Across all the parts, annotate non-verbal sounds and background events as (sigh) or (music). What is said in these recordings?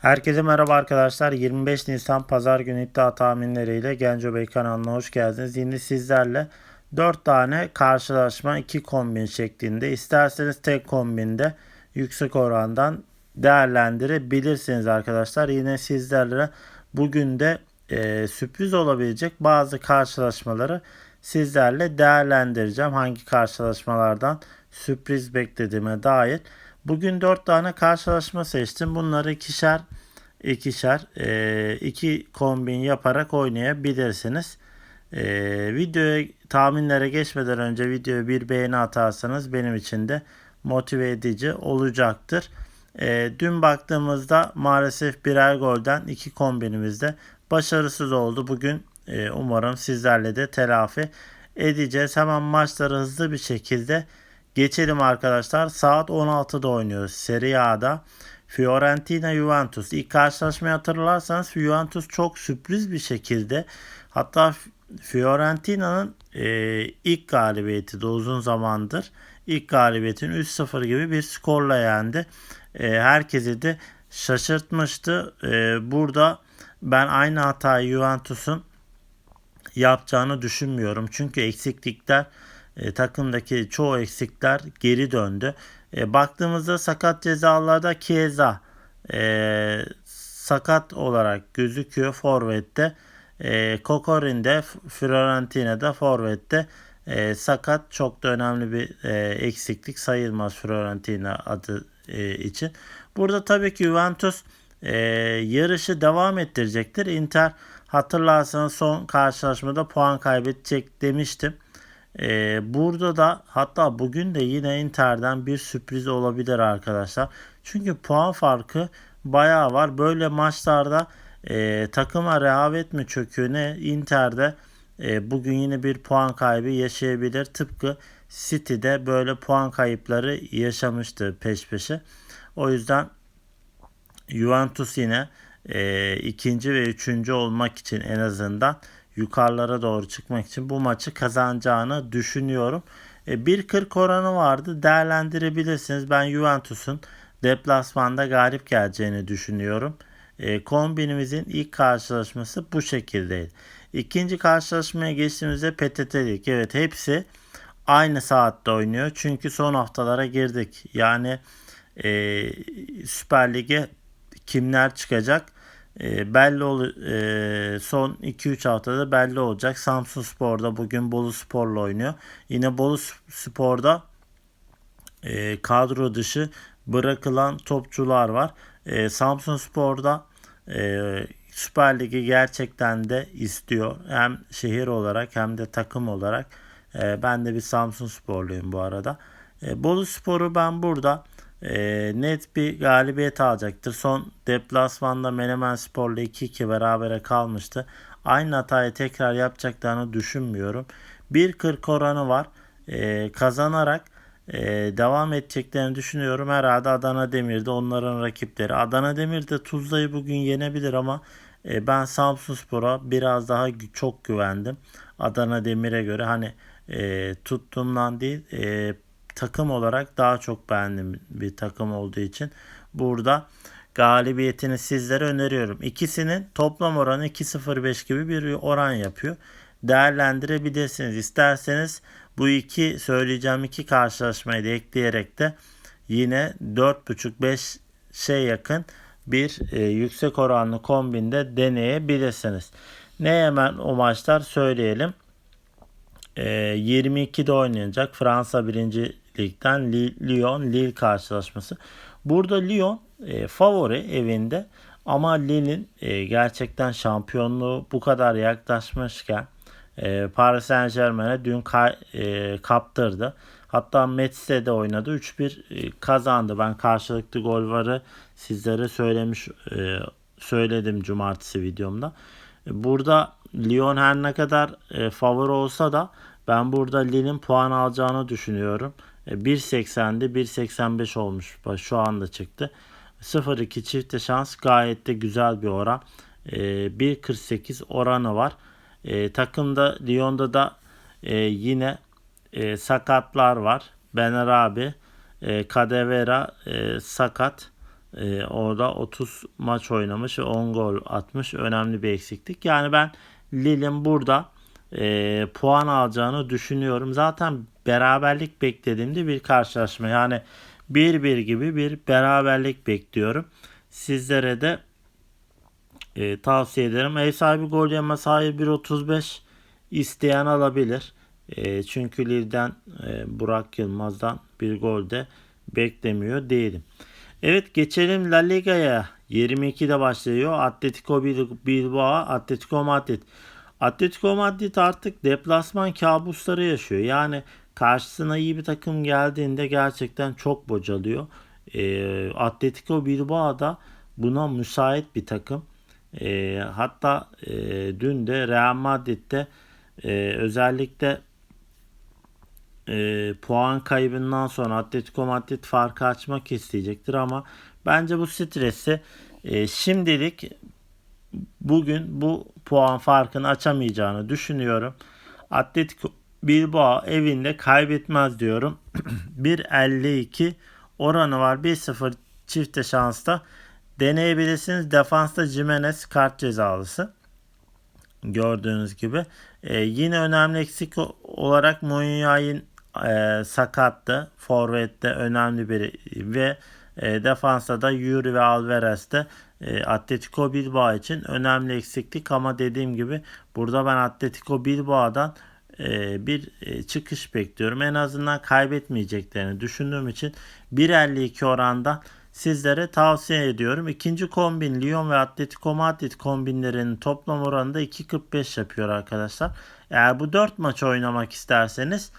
Herkese merhaba arkadaşlar. 25 Nisan Pazar günü iddia tahminleriyle Genco Bey kanalına hoş geldiniz. Yine sizlerle 4 tane karşılaşma 2 kombin şeklinde isterseniz tek kombinde yüksek orandan değerlendirebilirsiniz arkadaşlar. Yine sizlerle bugün de e, sürpriz olabilecek bazı karşılaşmaları sizlerle değerlendireceğim. Hangi karşılaşmalardan sürpriz beklediğime dair. Bugün 4 tane karşılaşma seçtim. Bunları ikişer ikişer e, iki kombin yaparak oynayabilirsiniz. E, videoya tahminlere geçmeden önce videoya bir beğeni atarsanız benim için de motive edici olacaktır. E, dün baktığımızda maalesef birer golden iki kombinimizde başarısız oldu. Bugün e, umarım sizlerle de telafi edeceğiz. Hemen maçları hızlı bir şekilde Geçelim arkadaşlar. Saat 16'da oynuyoruz. Serie A'da. Fiorentina Juventus. İlk karşılaşmayı hatırlarsanız Juventus çok sürpriz bir şekilde hatta Fiorentina'nın e, ilk galibiyeti de uzun zamandır ilk galibiyetin 3-0 gibi bir skorla yendi. E, herkesi de şaşırtmıştı. E, burada ben aynı hatayı Juventus'un yapacağını düşünmüyorum. Çünkü eksiklikler e, takımdaki çoğu eksikler geri döndü. E, baktığımızda sakat cezalarda Chiesa e, sakat olarak gözüküyor Forvet'te. E, Kokorin'de Fiorentina'da Forvet'te e, sakat çok da önemli bir e, eksiklik sayılmaz Fiorentina adı e, için. Burada tabii ki Juventus e, yarışı devam ettirecektir. Inter hatırlarsanız son karşılaşmada puan kaybedecek demiştim. Ee, burada da hatta bugün de yine Inter'den bir sürpriz olabilir arkadaşlar. Çünkü puan farkı bayağı var. Böyle maçlarda e, takıma rehavet mi çöküyor ne Inter'de e, bugün yine bir puan kaybı yaşayabilir. Tıpkı City'de böyle puan kayıpları yaşamıştı peş peşe. O yüzden Juventus yine e, ikinci ve üçüncü olmak için en azından yukarılara doğru çıkmak için bu maçı kazanacağını düşünüyorum. E, 1.40 oranı vardı. Değerlendirebilirsiniz. Ben Juventus'un deplasmanda galip geleceğini düşünüyorum. E, kombinimizin ilk karşılaşması bu şekildeydi. İkinci karşılaşmaya geçtiğimizde PTT'lik. Evet hepsi aynı saatte oynuyor. Çünkü son haftalara girdik. Yani e, Süper Lig'e kimler çıkacak? E, belli ol e, son 2-3 haftada belli olacak. Samsun Spor'da bugün Bolu Spor'la oynuyor. Yine Bolu Spor'da e, kadro dışı bırakılan topçular var. E, Samsun Spor'da e, Süper Lig'i gerçekten de istiyor. Hem şehir olarak hem de takım olarak. E, ben de bir Samsun Sporluyum bu arada. E, Bolu Spor'u ben burada e, net bir galibiyet alacaktır. Son deplasmanda Menemen Spor'la 2-2 berabere kalmıştı. Aynı hatayı tekrar yapacaklarını düşünmüyorum. 1.40 oranı var. E, kazanarak e, devam edeceklerini düşünüyorum. Herhalde Adana Demir'de onların rakipleri. Adana Demir de Tuzla'yı bugün yenebilir ama e, ben Samsun Spor'a biraz daha çok güvendim. Adana Demir'e göre hani e, tuttuğumdan değil e, takım olarak daha çok beğendiğim bir takım olduğu için burada galibiyetini sizlere öneriyorum. İkisinin toplam oranı 2.05 gibi bir oran yapıyor. Değerlendirebilirsiniz. İsterseniz bu iki söyleyeceğim iki karşılaşmayı da ekleyerek de yine 4.5-5 şey yakın bir e, yüksek oranlı kombinde deneyebilirsiniz. Ne hemen o maçlar söyleyelim. E, 22'de oynanacak Fransa 1. Lig'den Lyon Lille karşılaşması. Burada Lyon e, favori evinde ama Lille'in e, gerçekten şampiyonluğu bu kadar yaklaşmışken e, Paris Saint Germain'e dün ka- e, kaptırdı. Hatta Metz'te de oynadı. 3-1 e, kazandı. Ben karşılıklı gol varı sizlere söylemiş e, söyledim cumartesi videomda. Burada Lyon her ne kadar e, favori olsa da ben burada Lille'in puan alacağını düşünüyorum. 1.80'di e, 1.85 olmuş şu anda çıktı. 0-2 çifte şans gayet de güzel bir oran. 1.48 e, oranı var. E, takımda Lyon'da da yine sakatlar var. Bener abi, Kadevera sakat. orada 30 maç oynamış ve 10 gol atmış. Önemli bir eksiklik. Yani ben Lille'in burada e, puan alacağını düşünüyorum. Zaten beraberlik beklediğimde bir karşılaşma. Yani 1-1 gibi bir beraberlik bekliyorum. Sizlere de e, tavsiye ederim. Ev sahibi gol yemez. Hayır 1.35 isteyen alabilir. E, çünkü Lille'den e, Burak Yılmaz'dan bir gol de beklemiyor değilim. Evet geçelim La Liga'ya. 22'de başlıyor. Atletico Bilbao, Atletico Madrid. Atletico Madrid artık deplasman kabusları yaşıyor. Yani karşısına iyi bir takım geldiğinde gerçekten çok bocalıyor. E, Atletico Bilbao da buna müsait bir takım. E, hatta e, dün de Real Madrid'de e, özellikle e, puan kaybından sonra Atletico Madrid farkı açmak isteyecektir ama bence bu stresi e, şimdilik bugün bu puan farkını açamayacağını düşünüyorum. Atletico Bilbao evinde kaybetmez diyorum. (clears throat) 1.52 oranı var. 1-0 çifte şansta deneyebilirsiniz. Defansta Jimenez kart cezalısı. Gördüğünüz gibi. Ee, yine önemli eksik olarak Mourinho'nun e, sakattı. Forvet'te önemli biri ve e, defansta da Yuri ve Alvarez'de e, Atletico Bilbao için önemli eksiklik ama dediğim gibi burada ben Atletico Bilbao'dan bir e, çıkış bekliyorum. En azından kaybetmeyeceklerini düşündüğüm için 1.52 oranda sizlere tavsiye ediyorum. İkinci kombin Lyon ve Atletico Madrid kombinlerinin toplam oranı da 2.45 yapıyor arkadaşlar. Eğer bu 4 maç oynamak isterseniz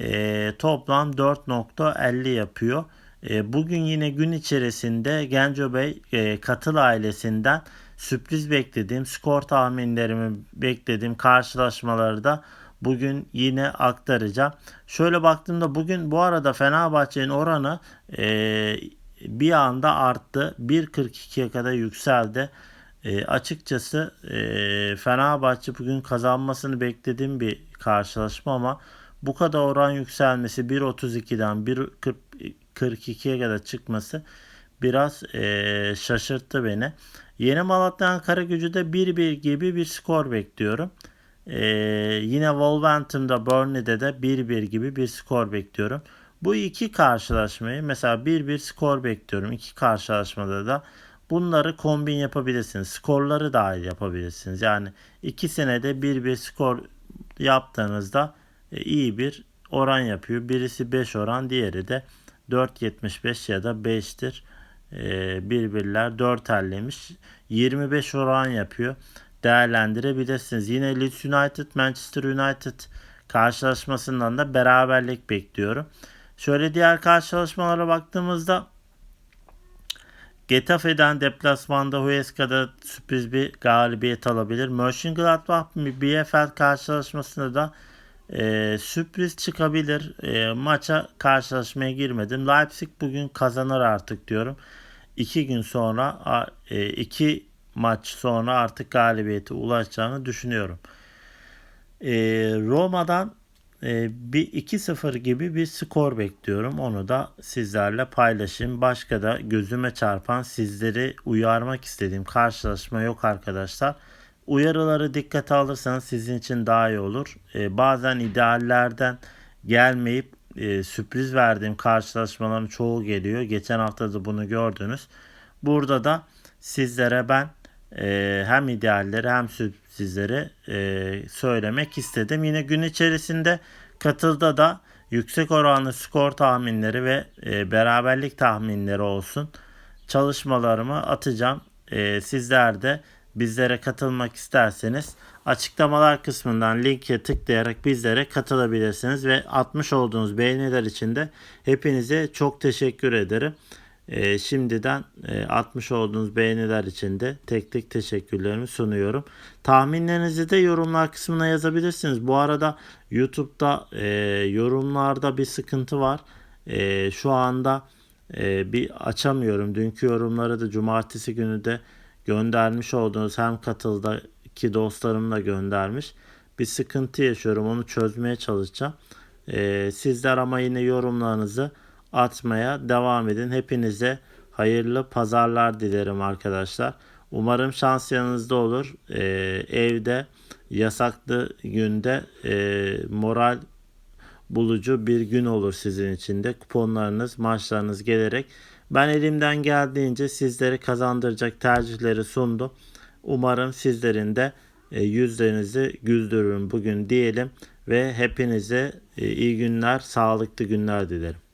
e, toplam 4.50 yapıyor. E, bugün yine gün içerisinde Genco Bey e, Katıl ailesinden sürpriz beklediğim, skor tahminlerimi beklediğim karşılaşmaları da bugün yine aktaracağım. Şöyle baktığımda bugün bu arada Fenerbahçe'nin oranı e, bir anda arttı. 1.42'ye kadar yükseldi. E, açıkçası e, Fenerbahçe bugün kazanmasını beklediğim bir karşılaşma ama bu kadar oran yükselmesi 1.32'den 1.42'ye kadar çıkması biraz e, şaşırttı beni. Yeni Malatya Ankara gücü de 1-1 gibi bir skor bekliyorum. E, yine Wolverhampton'da Burnley'de de 1-1 gibi bir skor bekliyorum. Bu iki karşılaşmayı mesela 1-1 skor bekliyorum. İki karşılaşmada da bunları kombin yapabilirsiniz. Skorları dahil yapabilirsiniz. Yani ikisine de 1-1 skor yaptığınızda e, iyi bir oran yapıyor. Birisi 5 oran, diğeri de 4.75 ya da 5'tir. E, birbirler 4 ellemiş. 25 oran yapıyor. Değerlendirebilirsiniz. Yine Leeds United, Manchester United karşılaşmasından da beraberlik bekliyorum. Şöyle diğer karşılaşmalara baktığımızda Getafe'den deplasmanda Huesca'da sürpriz bir galibiyet alabilir. Mönchengladbach BFL karşılaşmasında da e, sürpriz çıkabilir. E, maça karşılaşmaya girmedim. Leipzig bugün kazanır artık diyorum. İki gün sonra e, iki maç sonra artık galibiyete ulaşacağını düşünüyorum. E, Roma'dan e, bir 2-0 gibi bir skor bekliyorum. Onu da sizlerle paylaşayım. Başka da gözüme çarpan sizleri uyarmak istediğim karşılaşma yok arkadaşlar. Uyarıları dikkate alırsanız sizin için daha iyi olur. E, bazen ideallerden gelmeyip e, sürpriz verdiğim karşılaşmaların çoğu geliyor. Geçen hafta da bunu gördünüz. Burada da sizlere ben e, hem idealleri hem sürprizleri e, söylemek istedim. Yine gün içerisinde katılda da yüksek oranlı skor tahminleri ve e, beraberlik tahminleri olsun. Çalışmalarımı atacağım. E, sizler de bizlere katılmak isterseniz açıklamalar kısmından linke tıklayarak bizlere katılabilirsiniz ve atmış olduğunuz beğeniler için de hepinize çok teşekkür ederim. E, şimdiden e, atmış olduğunuz beğeniler için de tek tek teşekkürlerimi sunuyorum. Tahminlerinizi de yorumlar kısmına yazabilirsiniz. Bu arada YouTube'da e, yorumlarda bir sıkıntı var. E, şu anda e, bir açamıyorum. Dünkü yorumları da cumartesi günü de göndermiş olduğunuz hem katıldaki dostlarım da göndermiş. Bir sıkıntı yaşıyorum. Onu çözmeye çalışacağım. E, sizler ama yine yorumlarınızı atmaya devam edin. Hepinize Hayırlı pazarlar dilerim arkadaşlar. Umarım şans yanınızda olur. Ee, evde yasaklı günde e, moral bulucu bir gün olur sizin için de. Kuponlarınız, maçlarınız gelerek ben elimden geldiğince sizleri kazandıracak tercihleri sundum. Umarım sizlerin de e, yüzlerinizi güldürürüm bugün diyelim ve hepinize e, iyi günler, sağlıklı günler dilerim.